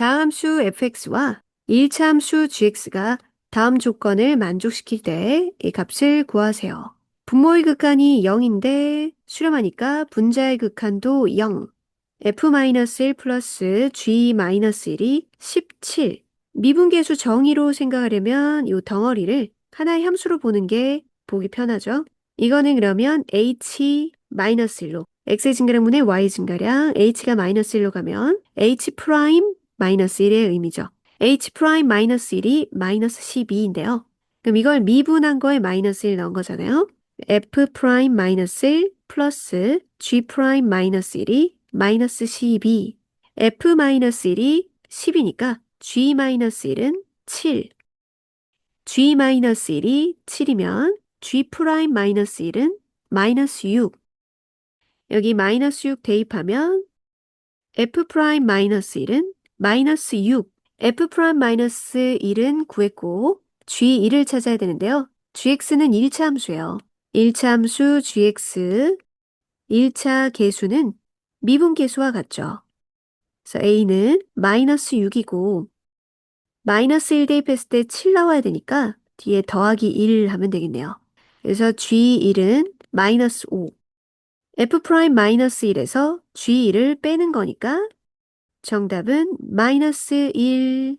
다음 수 fx와 1차 함수 gx가 다음 조건을 만족시킬 때 이 값을 구하세요. 분모의 극한이 0인데 수렴하니까 분자의 극한도 0. f-1 플러스 g-1이 17. 미분계수 정의로 생각하려면 이 덩어리를 하나의 함수로 보는 게 보기 편하죠. 이거는 그러면 h-1로 x의 증가량분의 y 증가량 h가 마이너스 1로 가면 h 프라임 마이너스 1의 의미죠. h 프라임 마이너스 1이 마이너스 12인데요. 그럼 이걸 미분한 거에 마이너스 1 넣은 거잖아요. f 프라임 마이너스 1 플러스 g 프라임 마이너스 1이 마이너스 12. f 마이너스 1이 10이니까 g 마이너스 1은 7. g 마이너스 1이 7이면 g 프라임 마이너스 1은 마이너스 6. 여기 마이너스 6 대입하면 f 프라임 마이너스 1은 마이너스 6. f 프라임 마이너스 1은 구했고 g1을 찾아야 되는데요. gx는 1차 함수예요. 1차 함수 gx 1차 계수는 미분 계수와 같죠. 그래서 a는 마이너스 6이고 마이너스 1 대입했을 때 7 나와야 되니까 뒤에 더하기 1 하면 되겠네요. 그래서 g1은 마이너스 5 f 프라임 마이너스 1에서 g1을 빼는 거니까 정답은 마이너스 1